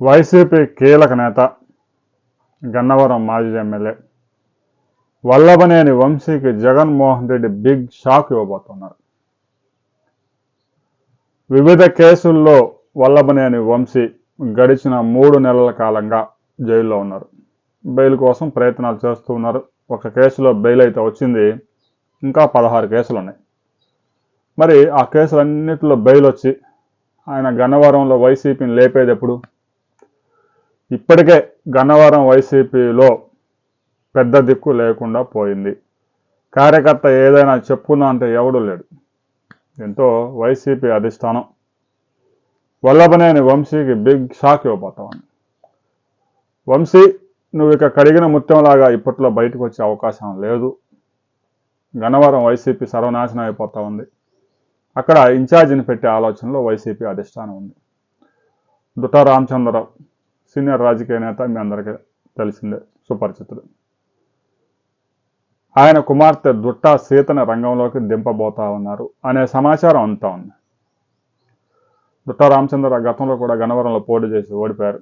YCP కీలక నేత గన్నవరం మాజీ ఎమ్మెల్యే వల్లభనేని వంశీకి జగన్మోహన్ రెడ్డి బిగ్ షాక్ ఇవ్వబోతున్నారు. వివిధ కేసుల్లో వల్లభనేని వంశీ గడిచిన మూడు నెలల కాలంగా జైల్లో ఉన్నారు. బెయిల్ కోసం ప్రయత్నాలు చేస్తూ ఉన్నారు. ఒక కేసులో బెయిల్ అయితే వచ్చింది. ఇంకా పదహారు కేసులు ఉన్నాయి. మరి ఆ కేసులన్నింటిలో బెయిల్ వచ్చి ఆయన గన్నవరంలో వైసీపీని లేపేది ఎప్పుడు? ఇప్పటికే గన్నవరం వైసీపీలో పెద్ద దిక్కు లేకుండా పోయింది. కార్యకర్త ఏదైనా చెప్పుకుందాం అంటే ఎవడు లేడు. దీంతో వైసీపీ అధిష్టానం. వల్లభనేని వంశీకి బిగ్ షాక్ ఇవ్వబోతామని వంశీ నువ్వు ఇక కడిగిన ముత్యంలాగా ఇప్పట్లో బయటకు వచ్చే అవకాశం లేదు. గన్నవరం వైసీపీ సర్వనాశనం అయిపోతా ఉంది. అక్కడ ఇన్ఛార్జిని పెట్టే ఆలోచనలో వైసీపీ అధిష్టానం ఉంది. దుటా రామచంద్రరావు. సీనియర్ రాజకీయ నేత మీ అందరికీ తెలిసిందే సుపరిచితుడు. ఆయన కుమార్తె దుట్టా సీతను రంగంలోకి దింపబోతా ఉన్నారు అనే సమాచారం అంతా ఉంది. దుట్టా రామచంద్ర గతంలో కూడా గన్నవరంలో పోటీ చేసి ఓడిపోయారు.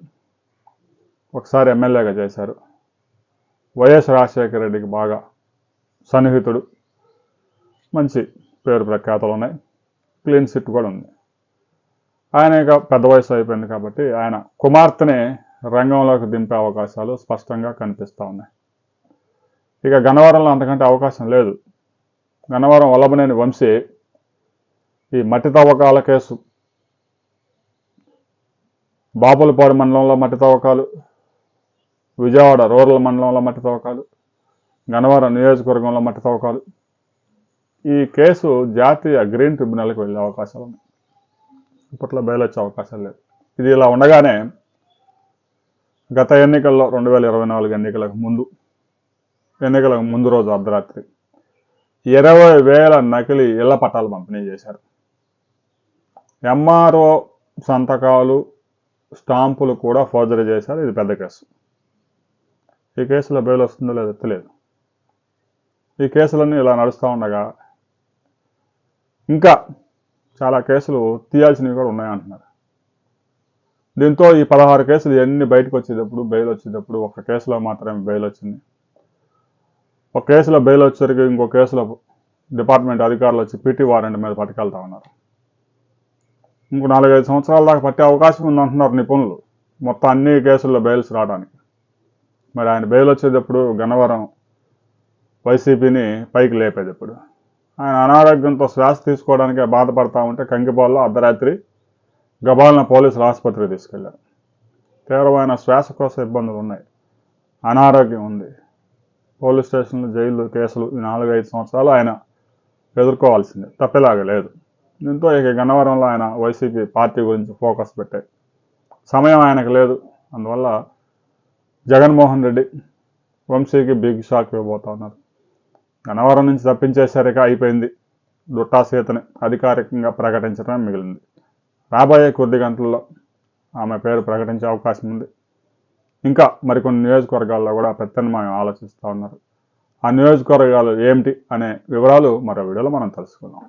ఒకసారి ఎమ్మెల్యేగా చేశారు. వైఎస్ రాజశేఖర రెడ్డికి బాగా సన్నిహితుడు. మంచి పేరు ప్రఖ్యాతలు ఉన్నాయి. క్లీన్ సిట్ కూడా ఉంది. ఆయన ఇక పెద్ద వయసు అయిపోయింది కాబట్టి ఆయన కుమార్తెనే రంగంలోకి దింపే అవకాశాలు స్పష్టంగా కనిపిస్తూ ఉన్నాయి. ఇక గన్నవరంలో అంతకంటే అవకాశం లేదు. గన్నవరం వల్లభనేని వంశీ ఈ మట్టి తవ్వకాల కేసు బాపులపాడు మండలంలో మట్టి తవ్వకాలు విజయవాడ రూరల్ మండలంలో మట్టి తవ్వకాలు గన్నవరం నియోజకవర్గంలో మట్టి తవ్వకాలు. ఈ కేసు జాతీయ గ్రీన్ ట్రిబ్యునల్కి వెళ్ళే అవకాశాలు ఉన్నాయి. ఇప్పట్లో బయలు వచ్చే అవకాశాలు లేదు ఇది ఇలా ఉండగానే గత ఎన్నికల్లో రెండు వేల ఇరవై నాలుగు ఎన్నికలకు ముందు ఎన్నికలకు ముందు రోజు అర్ధరాత్రి ఇరవై వేల నకిలీ ఇళ్ళ పట్టాలు పంపిణీ చేశారు. ఎంఆర్ఓ సంతకాలు స్టాంపులు కూడా ఫోర్జరీ చేశారు. ఇది పెద్ద కేసు. ఈ కేసులో బెయిల్ వస్తుందో లేదో తెలియదు. ఈ కేసులన్నీ ఇలా నడుస్తూ ఉండగా ఇంకా చాలా కేసులు తీయాల్సినవి కూడా ఉన్నాయంటున్నారు. దీంతో ఈ పదహారు కేసులు ఎన్ని బయటకు వచ్చేటప్పుడు బెయిల్ వచ్చేటప్పుడు ఒక కేసులో మాత్రమే బెయిల్ వచ్చింది. ఒక కేసులో బెయిల్ వచ్చేసరికి ఇంకో కేసులో డిపార్ట్మెంట్ అధికారులు వచ్చి పీటీ వారెంట్ మీద పట్టుకెళ్తా ఉన్నారు. ఇంకో నాలుగైదు సంవత్సరాల దాకా పట్టే అవకాశం ఉందంటున్నారు నిపుణులు. మొత్తం అన్ని కేసుల్లో బెయిల్స్ రావడానికి. మరి ఆయన బెయిల్ వచ్చేటప్పుడు గన్నవరం వైసీపీని పైకి లేపేటప్పుడు. ఆయన అనారోగ్యంతో శ్వాస తీసుకోవడానికే బాధపడతా ఉంటే కంకిపాల్లో అర్ధరాత్రి గబాలన పోలీసులు ఆసుపత్రికి తీసుకెళ్ళారు తీవ్రమైన శ్వాసకోశ ఇబ్బందులు ఉన్నాయి. అనారోగ్యం ఉంది. పోలీస్ స్టేషన్లు జైలు కేసులు ఈ నాలుగైదు సంవత్సరాలు ఆయన ఎదుర్కోవాల్సిందే. తప్పేలాగా లేదు. దీంతో ఇక గన్నవరంలో ఆయన వైసీపీ పార్టీ గురించి ఫోకస్ పెట్టాయి సమయం ఆయనకు లేదు. అందువల్ల జగన్మోహన్ రెడ్డి వంశీకి బిగ్ షాక్ ఇవ్వబోతా ఉన్నారు. గన్నవరం నుంచి తప్పించేసరికి అయిపోయింది. దుట్టా సీతని అధికారికంగా ప్రకటించడం మిగిలింది. రాబోయే కొద్ది గంటల్లో ఆమె పేరు ప్రకటించే అవకాశం ఉంది. ఇంకా మరికొన్ని నియోజకవర్గాల్లో కూడా ప్రత్యామ్నాయం ఆలోచిస్తూ ఉన్నారు. ఆ నియోజకవర్గాలు ఏమిటి అనే వివరాలు మరో వీడియోలో మనం తెలుసుకుందాం.